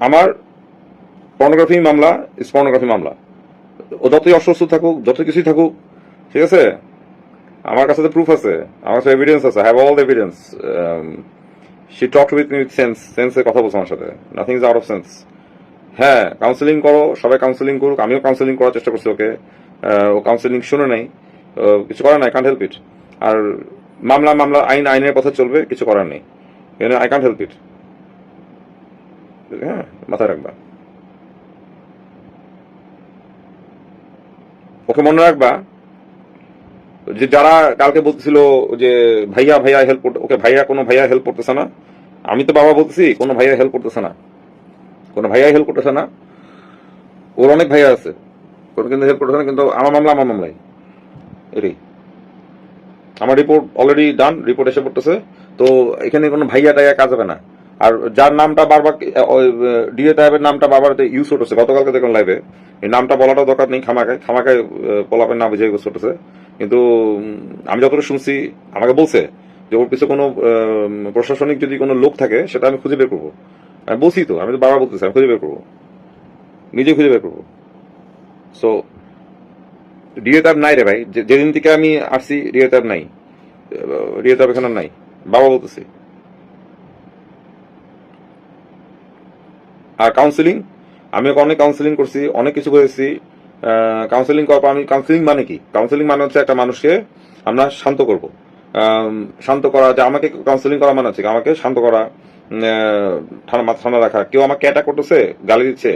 আমার পর্নোগ্রাফি মামলা ইস পর্নোগ্রাফি মামলা। ও যতই অসুস্থ থাকুক যত কিছুই থাকুক, ঠিক আছে? আমার কাছে তো প্রুফ আছে, আমার কাছে এভিডেন্স আছে have all evidence she talk with me with sense সেন্সে কথা বলছে আমার সাথে nothing is out of sense হ্যাঁ কাউন্সিলিং করো, সবাই কাউন্সিলিং করুক, আমিও কাউন্সিলিং করার চেষ্টা করছি ওকে ও কাউন্সিলিং শুনে নাই কিছু করার নাই কান্ট হেল্প ইট আর মামলা মামলা, আইন, আইনের কথা চলবে, কিছু করার নেই। আই কান্ট হেল্প ইট হ্যাঁ মাথায় রাখবা। ওকে মনে রাখবা, যে যারা কালকে বলছিল যে ভাইয়া ভাইয়া হেল্প করতে, ওকে ভাইয়া, কোনো ভাইয়া হেল্প করতেছে না। আমি তো বাবা বলতেছি, কোনো ভাইয়া হেল্প করতেছে না। কোনো ভাইয়া হেল্প করতেছে না। ওর অনেক ভাইয়া আছে। কোনো কিন্তু হেল্প করতেছে না, কিন্তু আমার মামলা আমার মামলাই এটাই। আমার রিপোর্ট অলরেডি ডান রিপোর্ট এসে পড়তেছে। তো এখানে কোনো ভাইয়া টাইয়া কাজ হবে না। আর যার নামটা বারবার ডিএ টাইপের নামটা বারবার ইউজ করতেছে গতকালকে দেখলাম লাইভে এই নামটা বলাটা দরকার নেই, খামাকায় খামাকায় পোলাপের নাম বুঝে করতেছে কিন্তু আমি যতটা শুনছি, আমাকে বলছে যে ওর পিছনে কোনো প্রশাসনিক যদি কোনো লোক থাকে, সেটা আমি খুঁজে বের করব। আমি বলছি তো, আমি তো বারবার বলতেছি, আমি খুঁজে বের করব। নিজে খুঁজে বের করব। সো ডিএ ট্যাব নাই রে ভাই। যেদিন থেকে আমি আসছি, ডিএ ট্যাব নাই। ডিএ ট্যাব এখানে নাই। বাবা বলতেছি। আর কাউন্সিলিং আমি অনেক কাউন্সিলিং করছি, অনেক কিছু করেছি। কাউন্সিলিং করার পর আমি কাউন্সিলিং মানে কি? কাউন্সিলিং মানে হচ্ছে একটা মানুষকে আমরা শান্ত করব। শান্ত করা, যে আমাকে কাউন্সিলিং করা মানে হচ্ছে আমাকে শান্ত করা ঠান্ডা মাথা ঠান্ডা রাখা। কেউ আমাকে অ্যাটাক করতেছে, গালি দিচ্ছে,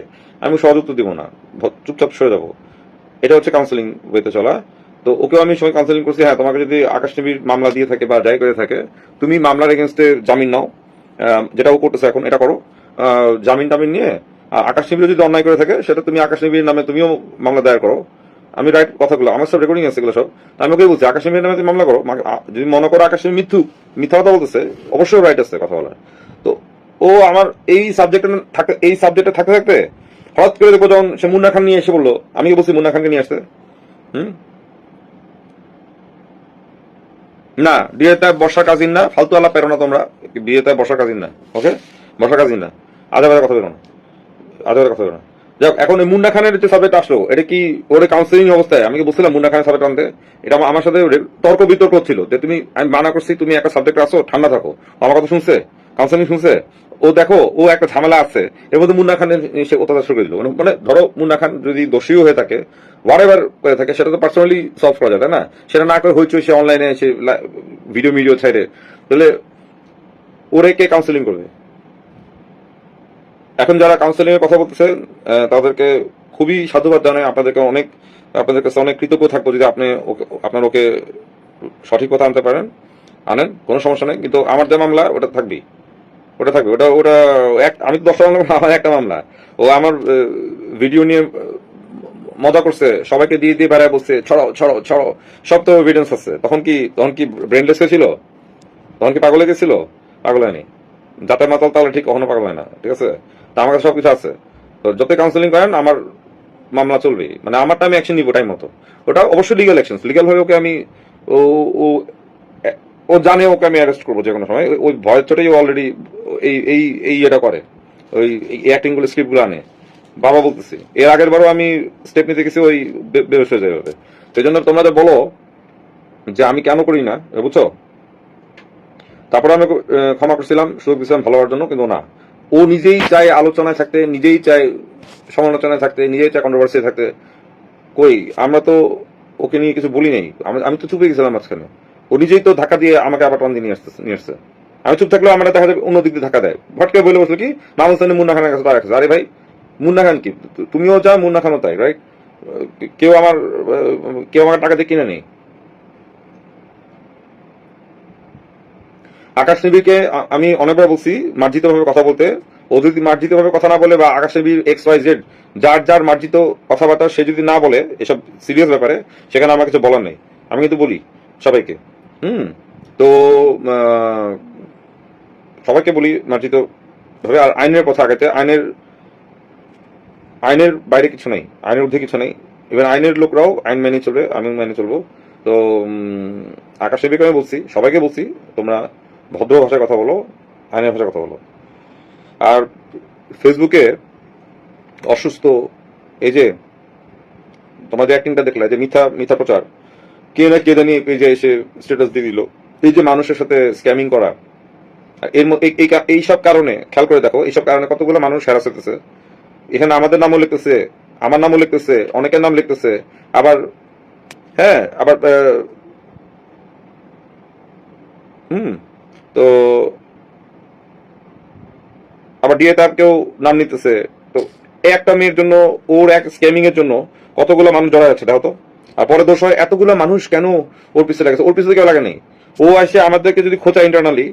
আমি উত্তর দিব না। চুপচাপ সরে যাব। এটা হচ্ছে কাউন্সিলিং ওয়েতে চলা। তো ওকেও আমি সময় কাউন্সিলিং করছি হ্যাঁ তোমাকে যদি আকাশ টিভির মামলা দিয়ে থাকে বা যাই করে থাকে, তুমি মামলার এগেনস্টে জামিন নাও। যেটা ও করতেছে এখন, এটা করো। জামিন টামিন নিয়ে আকাশ টিভির যদি অন্যায় করে থাকে, সেটা তুমি আকাশ টিভির নামে তুমিও মামলা দায়ের করো। আমি রাইট কথাগুলো, আমার সব রেকর্ডিং আছে এগুলো সব। আমি ওকে বলছি, আকাশ নামে তুমি মামলা করো। যদি মনে করো আকাশ টিভি মিথ্যু মিথ্যা কথা বলতেছে, অবশ্যই রাইট আছে কথা বলার। তো ও আমার এই সাবজেক্টে থাকে এই সাবজেক্টে থাকতে থাকতে হঠাৎ করে দেখব যখন সে মুন্না খান নিয়ে এসে বলল, আমি কি বলছি মুন্না খানকে নিয়ে আসতে? হুম? না, বিয়েতে বর্ষা কাজিন না, ফালতু আলাপ পেরো না তোমরা, বিয়েতে বর্ষা কাজিন না ওকে বর্ষা কাজিন না। আজে বাজে কথা বেরো না আজে বাজে কথা বেরো না যাক, এখন এই মুন্না খানের যে সাবজেক্ট আসলো, এটা কি ওর কাউন্সিলিং অবস্থায়? আমি কি বলছিলাম মুন্না খানের সাবজেক্ট আনতে? এটা আমার সাথে তর্ক বিতর্ক ছিল যে তুমি আমি মানা করছি, তুমি একটা সাবজেক্ট আসো, ঠান্ডা থাকো। আমার কথা শুনছে? কাউন্সিলিং শুনছে? ও দেখো, ও একটা ঝামেলা আছে। এর মধ্যে মুন্না খানের সে অত্যাচার শুরু করে দিল। মানে- মানে ধরো মুন্না খান যদি দোষীও হয়ে থাকে হোয়াট এভার করে থাকে, সেটা তো পার্সোনালি সলভ করা যায় না? সেটা না করে হইচই সে অনলাইনে সে ভিডিও মিডিও ছাইড়ে। তাহলে ওরে কে কাউন্সিলিং করবে? এখন যারা কাউন্সিলিং এর কথা বলতেছে তাদেরকে খুবই সাধুবাদ জানাই। আপনাদেরকে অনেক, আপনাদের কাছে অনেক কৃতজ্ঞ থাকব যদি আপনি আপনার ওকে সঠিক কথা আনতে পারেন, আনেন, কোনো সমস্যা নেই। কিন্তু আমার যে মামলা, ওটা থাকবেই। ওটা থাকবে। ওটা ওটা, এক, আমি তো দশটা মামলা, আমার একটা মামলা। ও আমার ভিডিও নিয়ে মজা করছে, সবাইকে দিয়ে দিয়ে বেড়ায় বলছে ছড়াও ছড়ো ছড়াও, সব তো এভিডেন্স আছে। তখন কি তখন কি ব্রেনলেস হয়েছিল? তখন কি পাগল গেছিল? পাগল হয়নি। যাতে মাতাল তাহলে ঠিক কখনো পাগল হয় না, ঠিক আছে? তা আমার কাছে সবকিছু আছে। তো যত কাউন্সিলিং করেন, আমার মামলা চলবে। মানে আমারটা আমি অ্যাকশন নিব টাইম মতো। ওটা অবশ্যই লিগাল অ্যাকশন লিগাল ভাবে ওকে আমি ও ও ও জানে ওকে আমি অ্যারেস্ট করব যে কোনো সময় ওই- ভয়ের চোটেই অলরেডি এই এই এই এটা করে। ওই অ্যাক্টিংগুলো স্ক্রিপ্ট আনে। বাবা বলতেছি, এর আগের বারও আমি স্টেপ নিতে গেছি, ওই বেরোস হয়ে যাবে সেই জন্য তোমরা বলো যে আমি কেন করি না, বুঝছ? তারপরে আমি ক্ষমা করছিলাম, সুযোগ দিয়েছিলাম ভালো হওয়ার জন্য, কিন্তু না। ও নিজেই চায় আলোচনায় থাকতে, নিজেই চায় সমালোচনায় থাকতে, নিজেই চায় কন্ট্রোভার্সি থাকতে। কই, আমরা তো ওকে নিয়ে কিছু বলি নাই। আমি- তো চুপে গেছিলাম মাঝখানে। ও নিজেই তো ধাক্কা দিয়ে আমাকে আবার টান দিয়ে নিয়ে আসতে নিয়ে আসছে। আমি চুপ থাকলেও আমরা দেখা যাবে অন্য দিক দিয়ে ধাক্কা দেয়। ভটকে বলে বসল কি, মামুন সানি মুন্না খানের কাছে তার আরে ভাই, মুন্না খান কি? তুমিও যা মুন্না খানও তাই রাইট কেউ আমার কেউ আমার টাকা দিয়ে কিনে নেই। আকাশ নিবিকে আমি অনেকবার বলছি মার্জিত ভাবে কথা বলতে। ও যদি মার্জিত ভাবে কথা না বলে বা Akash Nibir X Y Z যার যার মার্জিত কথাবার্তা সে যদি না বলে, এসব সিরিয়াস ব্যাপারে, সেখানে আমার কিছু বলার নেই। আমি কিন্তু বলি সবাইকে। হুম। তো সবাইকে বলি মার্জিত ভাবে আর আইনের কথা আগাতে, আইনের আইনের বাইরে কিছু নেই। আইনের ঊর্ধ্বে কিছু নেই। ইভেন আইনের লোকরাও আইন মেনে চলবে আমি মেনে চলবো। তো আকাশ আমি বলছি, সবাইকে বলছি, তোমরা ভদ্র ভাষায় কথা বলো, আইনের ভাষায় কথা বলো। আর ফেসবুকে অসুস্থ, এই যে তোমার যে অ্যাক্টিংটা দেখলে, যে মিথ্যা মিথ্যা প্রচার, কে না কে জানি পেজে এসে স্ট্যাটাস দিয়ে দিল। এই যে মানুষের সাথে স্ক্যামিং করা এর এই এইসব কারণে, খেয়াল করে দেখো এইসব কারণে কতগুলো মানুষ হ্যারাস হতেছে এখানে আমাদের নামও লিখতেছে, আমার নামও লিখতেছে, অনেকের নাম লিখতেছে, আবার হ্যাঁ আবার হুম। তো আবার ডিএ তার কেউ নাম নিতেছে। তো একটা মেয়ের জন্য, ওর এক স্ক্যামিং এর জন্য কতগুলো মানুষ জড়া যাচ্ছে, দেখো তো? আর পরে দোষ হয়, এতগুলো মানুষ কেন ওর পিছনে লাগছে? ওর পিছনে কেউ লাগে নেই। ও আসে আমাদেরকে যদি খোঁচা ইন্টারনালি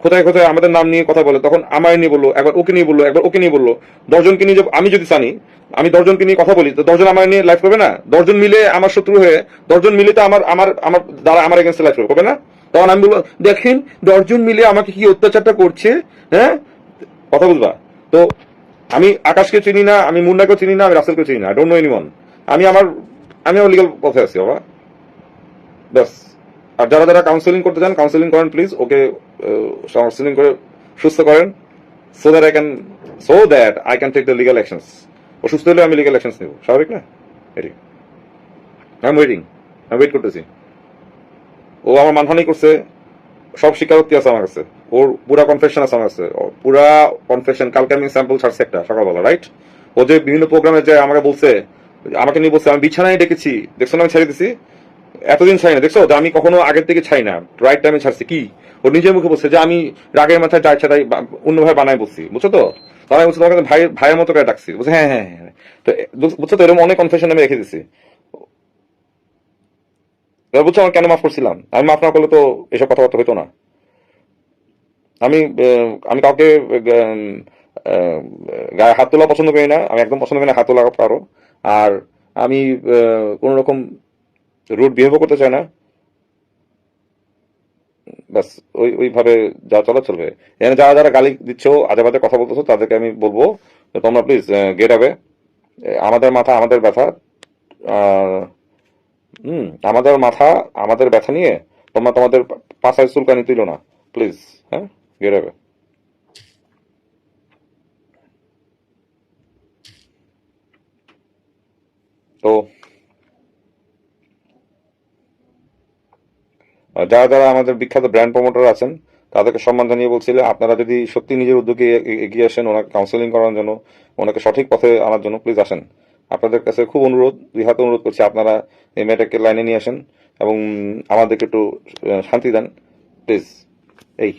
কোথায় কোথায় আমাদের নাম নিয়ে কথা বলে, তখন আমায় নিয়ে বলল, একবার ওকে নিয়ে বলল, একবার ওকে নিয়ে বলল। দশজনকে নিয়ে আমি যদি জানি, আমি দশজনকে নিয়ে কথা বলি, তো দশজন আমার নিয়ে লাইভ করবে না? দশজন মিলে আমার শত্রু হয়ে, দশজন মিলে তো আমার আমার আমার দ্বারা আমার এগেন্স্টে লাইভ করবে না? তখন আমি বলব দেখেন, দশজন মিলে আমাকে কি অত্যাচারটা করছে? হ্যাঁ? কথা বুঝবা? তো আমি আকাশকে চিনি না, আমি মুন্নাকে চিনি না, আমি রাসেলকে চিনি না ডোন্ট নো এনিওয়ান আমি আমার আমি আমার লিগাল পথে আছি, বাবা। ব্যাস। আর যারা যারা কাউন্সেলিং করতে চান কাউন্সেলিং করেন প্লিজ ওকে কাউন্সিলিং করে সুস্থ করেন so that I can so that I can take the legal actions ও সুস্থ হলে আমি লিগাল অ্যাকশনস নেব। স্বাভাবিক না? এটি আই এম ওয়েটিং আমি ওয়েট করতেছি। ও আমার মানহানি করছে, সব স্বীকারোক্তি আছে আমার কাছে। ওর পুরা কনফেশন আছে আমার কাছে। পুরা কনফেশন কালকে আমি স্যাম্পল ছাড়ছি একটা, সকালবেলা রাইট ও যে বিভিন্ন প্রোগ্রামে যে আমাকে বলছে, আমাকে নিয়ে বলছে, আমি বিছানায় ডেকেছি, দেখছ না আমি ছেড়ে দিছি? এতদিন ছাই না দেখছ? যে আমি কখনো আগের থেকে ছাই না রাইট টাইমে ছাড়ছি। কি? ও নিজের মুখে বলছে যে, আমি রাগের মাথায় তাই বা- অন্যভাবে বানায় বলছি। বুঝছ তো? তারা বলছে, তোমাকে ভাই ভাইয়ের মতো করে ডাকছি। বলছে হ্যাঁ হ্যাঁ হ্যাঁ তো বুঝছ তো? এরকম অনেক কনফেশন আমি রেখে দিছি। এবার বুঝছ আমার কেন মাফ করছিলাম? আমি মাফ না করলে তো এসব কথাবার্তা হতো না। আমি আমি কাউকে গায়ে হাত তোলা পছন্দ করি না। আমি একদম পছন্দ করি না হাত তোলা কারও। আর আমি কোন রকম রুট বিহেভও করতে চাই না। ব্যাস, ওই, ওইভাবে যা চলা চলবে। এখানে যারা যারা গালি দিচ্ছ আজে বাজে কথা বলতেছো, তাদেরকে আমি বলব, তোমরা প্লিজ গেট হবে আমাদের মাথা, আমাদের ব্যথা। হুম, আমাদের মাথা, আমাদের ব্যথা নিয়ে তোমরা তোমাদের পাশায় চুলকানি তুলো না প্লিজ হ্যাঁ? গেট তো যারা যারা আমাদের বিখ্যাত ব্র্যান্ড প্রমোটার আছেন, তাদেরকে সম্মান জানিয়ে বলছিলে আপনারা যদি সত্যি নিজের উদ্যোগে এগিয়ে আসেন, ওনাকে কাউন্সেলিং করার জন্য, ওনাকে সঠিক পথে আনার জন্য প্লিজ আসেন। আপনাদের কাছে খুব অনুরোধ দুই হাতে অনুরোধ করছি আপনারা এই মেয়েটাকে লাইনে নিয়ে আসেন এবং আমাদেরকে একটু শান্তি দেন। প্লিজ, এই,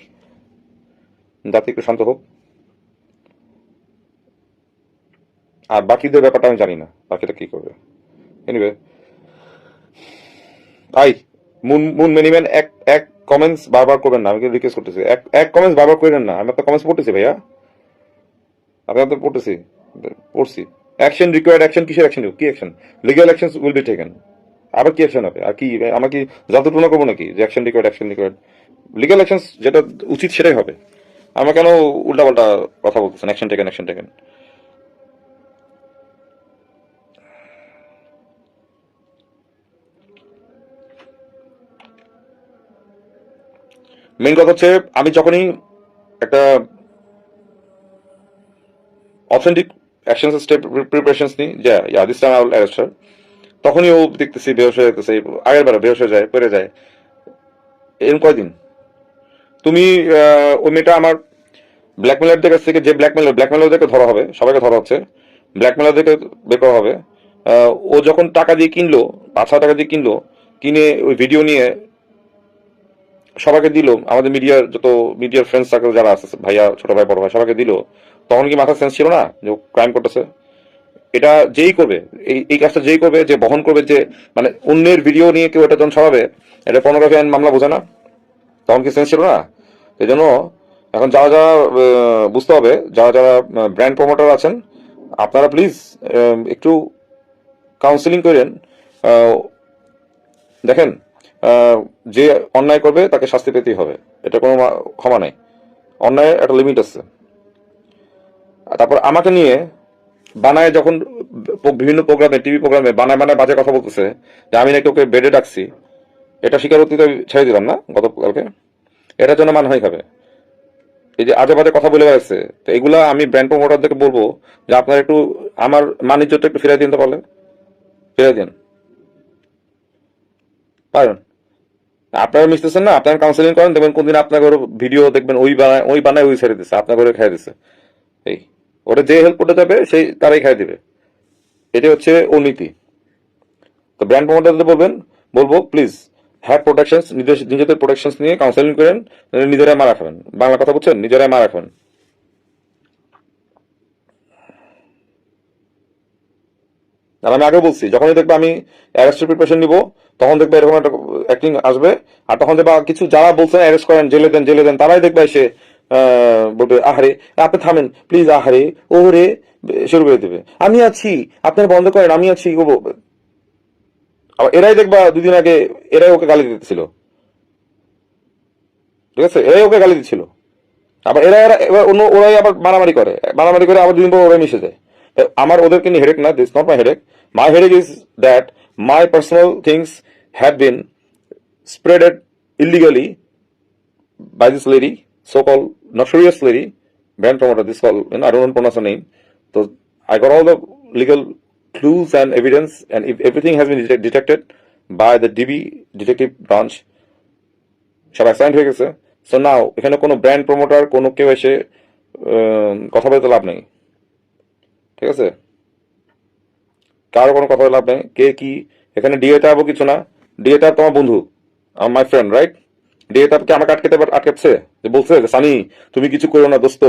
যাতে একটু শান্ত হোক। আর বাকিদের ব্যাপারটা আমি জানি না বাকিটা কি করবে। Anyway I moon moon minimum এক এক কমেন্টস বারবার করবেন না, আমি রিকোয়েস্ট করতেছি। এক এক কমেন্টস বারবার করেন না, আমি আপনার কমেন্টস পড়তেছি ভাইয়া। আপনার পড়তেছি, পড়ছি। অ্যাকশন রিকোয়ার্ড অ্যাকশন কিসের অ্যাকশন কি action legal action will be taken আবার কি অ্যাকশন হবে? আর কি আমাকে কি যতটুকু করব নাকি? যে action required action required legal action যেটা উচিত সেটাই হবে। আমার কেন উল্টাপাল্টা কথা বলতেছেন? Action taken action taken main কথা হচ্ছে, আমি যখনই একটা অথেন্টিক অ্যাকশন স্টেপ প্রিপারেশনস নিই যে yeah this time I will arrest her তখনই ও দেখতেছি, বেহস হয়ে যেতেছে আগের বার বেহস হয়ে যায়, পড়ে যায়। এরকম কয়দিন? তুমি ওই মেয়েটা আমার ব্ল্যাকমেলারদের কাছ থেকে, যে ব্ল্যাকমেলার ব্ল্যাকমেলারদেরকে ধরা হবে, সবাইকে ধরা হচ্ছে ব্ল্যাকমেলারদেরকে বের করা হবে ও যখন টাকা দিয়ে কিনলো, পাঁচ হাজার টাকা দিয়ে কিনলো, কিনে ওই ভিডিও নিয়ে সবাইকে দিল, আমাদের মিডিয়ার যত মিডিয়ার ফ্রেন্ড সার্কেল যারা আছে, ভাইয়া, ছোট ভাই, বড় ভাই, সবাইকে দিল তখন কি মাথার সেন্স ছিল না যে ক্রাইম করতেছে? এটা যেই করবে, এই এই কাজটা যেই করবে, যে বহন করবে, যে মানে অন্যের ভিডিও নিয়ে কেউ এটা যখন ছড়াবে, এটা পর্নোগ্রাফি আইন মামলা বোঝে না। তখন কি সেন্স ছিল না? এই জন্য এখন যারা যারা বুঝতে হবে, যারা যারা ব্র্যান্ড প্রমোটার আছেন, আপনারা প্লিজ একটু কাউন্সিলিং করেন। দেখেন যে অন্যায় করবে, তাকে শাস্তি পেতেই হবে। এটা কোনো ক্ষমা নাই। অন্যায়ের একটা লিমিট আছে। তারপর আমাকে নিয়ে বানায় যখন বিভিন্ন প্রোগ্রামে, টিভি প্রোগ্রামে বানায় বানায় বাজে কথা বলতেছে যে আমি নাকি ওকে বেডে ডাকছি। এটা স্বীকারোক্তি তো ছেড়ে দিলাম না গতকালকে? এটার জন্য মানহানি খাবে। এই যে আজে বাজে কথা বলে বেড়াচ্ছে, তো এগুলা আমি ব্র্যান্ড প্রমোটারদেরকে বলব যে আপনারা একটু আমার মানিজ্যটা একটু ফিরিয়ে দিন তো পারলে। ফিরিয়ে দিন। পারেন। আপনারা মিশতেছেন না, আপনারা কাউন্সিলিং করেন, দেখবেন কোনদিন আপনার ভিডিও দেখবেন, ওই বানায় ওই বানায় ওই ছেড়ে দিচ্ছে আপনার ঘরে খাই দিচ্ছে এই। ওটা যে হেল্প করতে যাবে সেই তারাই খাই দিবে। এটা হচ্ছে ওর নীতি। তো ব্র্যান্ড প্রমোটারদের বলবেন, বলব প্লিজ হ্যাভ প্রোটেকশন নিজের, নিজেদের প্রোটেকশন নিয়ে কাউন্সেলিং করেন নিজেরাই মারা খাবেন। বাংলা কথা বলছেন, নিজেরাই মারা খাবেন। আর আমি আগে বলছি, যখনই দেখবে আমি অ্যারেস্টের প্রিপারেশন নিব, তখন দেখবে এরকম একটা অ্যাক্টিং আসবে, আর তখন দেখবে কিছু যারা বলছেন অ্যারেস্ট করেন, জেলে দেন জেলে দেন, তারাই দেখবে এসে বলবে আহারে আপনি থামেন প্লিজ আহারে ওরে শুরু করে দেবে। আমি আছি আপনারা বন্ধ করেন আমি আছি ও এরাই দেখবা দুদিন আগে এরাই ওকে গালি দিতেছিল ঠিক আছে? এরাই ওকে গালি দিচ্ছিল আবার এরা এরা এবার অন্য ওরাই আবার মারামারি করে। মারামারি করে আবার দুদিন পর ওরাই মিশে যায়। আমার ওদেরকে নিয়ে হেডেক না this not my headache my headache is that my personal things have been spreaded illegally by this lady, so-called notorious lady, brand promoter, this called, you know, I don't want to pronounce her name. So I got all the legal clues and evidence, and if everything has been detec- detected by the DB detective branch, সব assigned হয়ে গেছে so নাও এখানে কোনো brand promoter কোনো কেউ এসে কথা বলতে লাভ নেই ঠিক আছে কারও কোনো কথা লাভ নেই কে কি এখানে ডিএ টাবও কিছু না ডিএ টাব তোমার বন্ধু আমার মাই ফ্রেন্ড রাইট ডিএ টাবকে আমাকে আটকেতে আটকাচ্ছে? যে বলছে যে, সানি, তুমি কিছু করো না, দোস্ত।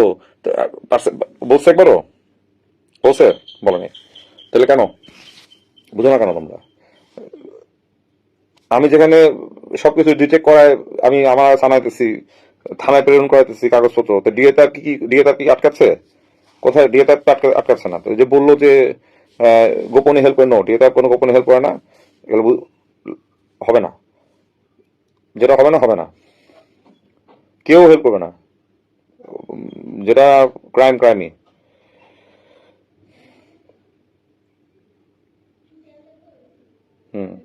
বলছে একবারও? বলছে? বলেনি। তাহলে কেন? বুঝো না কেন তোমরা? আমি যেখানে সবকিছু ডিটেক্ট করায়, আমি আমার থানাইতেছি থানায় প্রেরণ করাইতেছি কাগজপত্র। তো ডিএ তার কি ডিএ তার কি আটকাচ্ছে? কোথায়? ডিএ তার আটকাচ্ছে না। তো যে বলল যে গোপনে হেল্প করে নো ডিএ তার কোনো গোপনে হেল্প করে না, এগুলো হবে না। যেটা হবে না হবে না। কেউ হেল্প করবে না। উম, যেটা ক্রাইম ক্রাইমই হুম।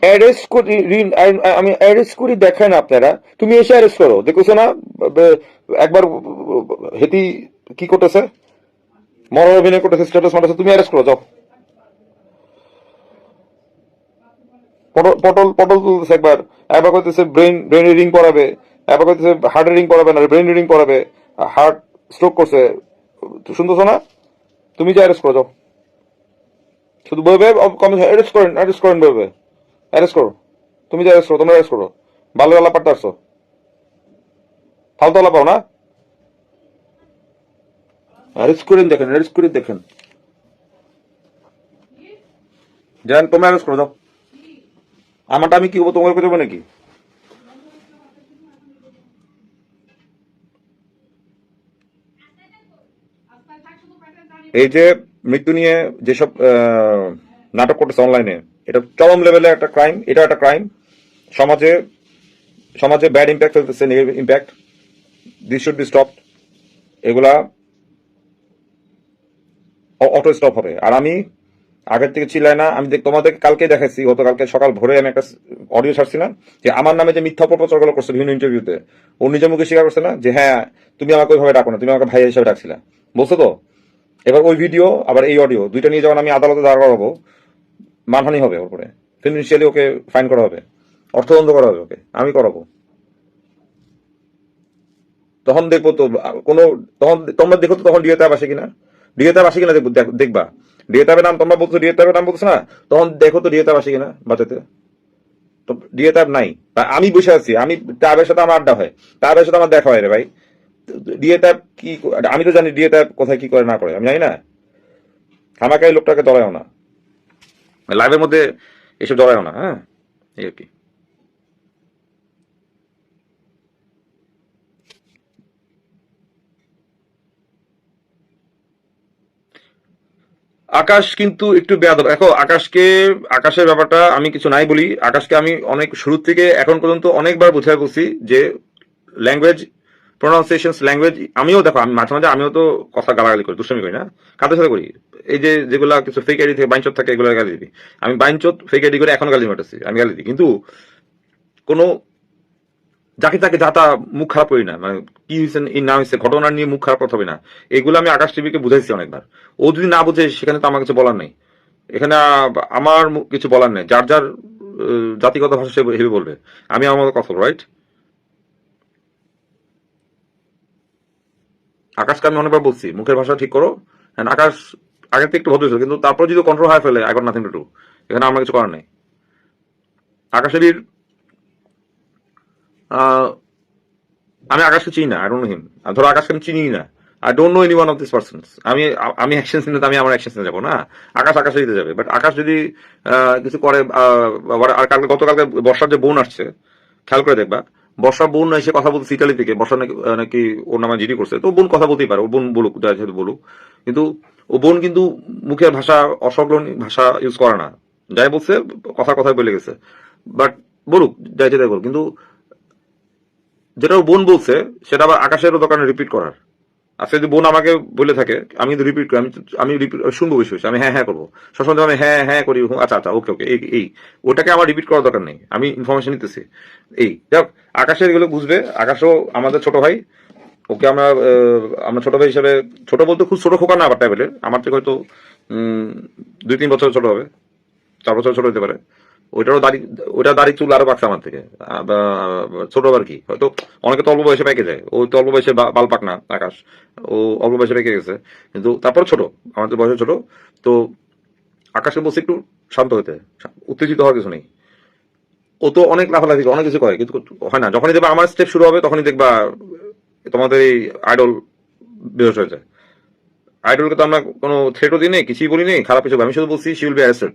অ্যারেস্ট করি রিন- আই- আই- আমি অ্যারেস্ট করি দেখেন আপনারা। তুমি এসে অ্যারেস্ট করো। দেখছ না? ব- একবার হেতি কি করতেছে? মরার অভিনয় করতেছে স্ট্যাটাস মারতেছে, তুমি অ্যারেস্ট করো, যাও। পটল পটল তুলতেছে একবার একবার করতেছে ব্রেন ব্রেন রিডিং করাবে একবার করতেছে হার্ট রিডিং করাবে না ব্রেন রিডিং করাবে হার্ট স্ট্রোক করছে। শুনতেছো না? তুমি যে অ্যারেস্ট করো, যাও। শুধু বলবে অ্যারেস্ট করেন অ্যারেস্ট করেন বলবে অ্যারেস্ট করো। তুমি যে অ্যারেস্ট করো, তোমরা অ্যারেস্ট করো। ভালো আল্লাহ পাঠতে আসছো। ফালতু আল্লাহ পাও না। অ্যারেস্ট করেন দেখেন অ্যারেস্ট করে দেখেন। যান তোমরা অ্যারেস্ট করো যাও আমারটা আমি কি হব তোমার কাছে নাকি? এই যে মৃত্যু নিয়ে যেসব নাটক করতেছে অনলাইনে এটা চরম লেভেলে একটা ক্রাইম এটা একটা ক্রাইম সমাজে সমাজে ব্যাড ইম্প্যাক্ট ফেলতেছে negative impact this should be stop এগুলা অটো স্টপ হবে। আর আমি আগের থেকে চিল্লাই না, আমি তোমাদের কালকে দেখাচ্ছি গতকালকে সকাল ভোরে আমি একটা অডিও ছাড়ছি না যে আমার নামে যে মিথ্যা অপপ্রচারগুলো করছে বিভিন্ন ইন্টারভিউতে ও নিজের মুখে স্বীকার করছে না যে হ্যাঁ তুমি আমাকে ওইভাবে ডাকো না, তুমি আমাকে ভাই হিসাবে ডাকছিলা। বলছো তো? এবার ওই ভিডিও আবার এই অডিও দুইটা নিয়ে যখন আমি আদালতে দাঁড় করাবো, মানহানি হবে ওর উপরে। ফিনান্সিয়ালি ওকে ফাইন করা হবে। অর্থদণ্ড করা হবে ওকে। আমি করাবো। তখন দেখব তো, কোনো তখন তোমরা দেখো তো তখন ট্যাব আসে কিনা? ডিএ ট্যাব আসে কিনা দেখব দেখ- দেখবা ডিএ নাম তোমরা বলছো ডিএ নাম বলছো না তখন দেখো তো ডিএ ট্যাব আসে কিনা বাঁচাতে তো ডিএ ট্যাব নাই আমি বসে আছি আমি ট্যাবের সাথে আমার আড্ডা হয় ট্যাবের সাথে আমার দেখা হয় রে ভাই ডিএ ট্যাব কি আমি তো জানি ডিএ ট্যাব কোথায় কি করে না করে আমি জানি না আমাকে লোকটাকে জড়ায়ও না লাইভের মধ্যে এসব জড়ায়ও না হ্যাঁ এই আর কি আকাশ কিন্তু একটু বেয়াদব। দেখো, আকাশকে, আকাশের ব্যাপারটা আমি কিছু নাই বলি। আকাশকে আমি অনেক শুরু থেকে এখন পর্যন্ত অনেকবার বুঝাই বলছি যে ল্যাঙ্গুয়েজ প্রোনাউন্সিয়েশন ল্যাঙ্গুয়েজ আমিও দেখো, আমি মাঝে মাঝে আমিও তো কথা গালাগালি করি, দুষ্টমি করি না। কাদের সাথে করি। এই যে যেগুলা কিছু ফেক আইডি থেকে, বাইনচোদ থাকে, এগুলো গালি দিবি। আমি বাইনচোদ ফেক আইডি করে এখন গালি মারতেছি আমি গালি দিই। কিন্তু কোনো যাকে তাকে যা তা মুখ খারাপ করি না মানে কি হয়েছে এই না হয়েছে ঘটনা নিয়ে মুখ খারাপ কথা হবে না। এগুলো আমি আকাশ টিভিকে বুঝাইছি অনেকবার। ও যদি না বুঝে, সেখানে তো আমার কিছু বলার নেই। এখানে আমার কিছু বলার নেই। যার যার জাতিগত ভাষা সে হেবে বলবে। আমি আমার কথা রাইট আকাশকে আমি অনেকবার বলছি, মুখের ভাষা ঠিক করো। And আকাশ আগের থেকে একটু ভদ্র কিন্তু তারপর যদি কন্ট্রোল হায় ফেলে আই গট নাথিং টু এখানে আমার কিছু করার নেই। আকাশের আমি আকাশকে চিনি না আই ডোন্ট নো হিম ধরো আকাশকে আমি চিনি না। I don't know any one of this person আমি আমি অ্যাকশন নিতে আমি আমার অ্যাকশন সিনে যাব, না? আকাশ আকাশে দিতে যাবে। বাট আকাশ যদি কিছু করে আর কালকে, গতকালকে বর্ষার যে বোন আসছে, খেয়াল করে দেখবা বর্ষা বোন না এসে কথা বলতে ইটালি থেকে বর্ষা নাকি নাকি ওর নামে জিডি করছে, তো বোন কথা বলতেই পারে, ও বোন বলুক যেহেতু বলুক। কিন্তু ও বোন কিন্তু মুখের ভাষা অসংলগ্ন ভাষা ইউজ করে না। যাই বলছে কথা কথায় বলে গেছে। বাট বলুক, যাই যেটাই বলুক। কিন্তু যেটা ও বোন বলছে, সেটা আবার আকাশেরও দোকানে রিপিট করার। আজকে যদি বোন আমাকে বলে থাকে, আমি কিন্তু রিপিট করি, আমি আমি রিপিট শুনব বেশি বেশি, আমি হ্যাঁ হ্যাঁ করব। সবসময় আমি হ্যাঁ হ্যাঁ করি আচ্ছা আচ্ছা ওকে ওকে এই এই। ওটাকে আমার রিপিট করার দরকার নেই। আমি ইনফরমেশন নিতেছি। এই, যাক, আকাশের এগুলো বুঝবে। আকাশও আমাদের ছোট ভাই। ওকে আমরা আমরা ছোট ভাই হিসাবে, ছোট বলতে খুব ছোট খোকা না, আবার টাইপের আমার থেকে হয়তো দুই, তিন বছর ছোট হবে। চার বছর ছোট হতে পারে। ওইটারও দাড়ি, ওইটা দাড়ি চুল আরও পাকছে আমার থেকে। ছোট আর কি? হয়তো অনেকে তো অল্প বয়সে পেকে যায়। ও তো অল্প বয়সে বাল পাক না, আকাশ। ও অল্প বয়সে পেকে গেছে। কিন্তু তারপর ছোট আমাদের বয়সে ছোট। তো আকাশকে বলছে একটু শান্ত হতে উত্তেজিত হওয়ার কিছু নেই। ও তো অনেক লাফালাফি অনেক কিছু করে, কিন্তু হয় না। যখনই দেখবা আমার স্টেপ শুরু হবে, তখনই দেখবা তোমাদের এই আইডল বেহস হয়ে যায়। আইডলকে তো আমরা কোনো থ্রেটও দিই নেই, কিছুই বলি নেই, খারাপ কিছু আমি শুধু বলছি শি উইল বি অ্যারেস্টেড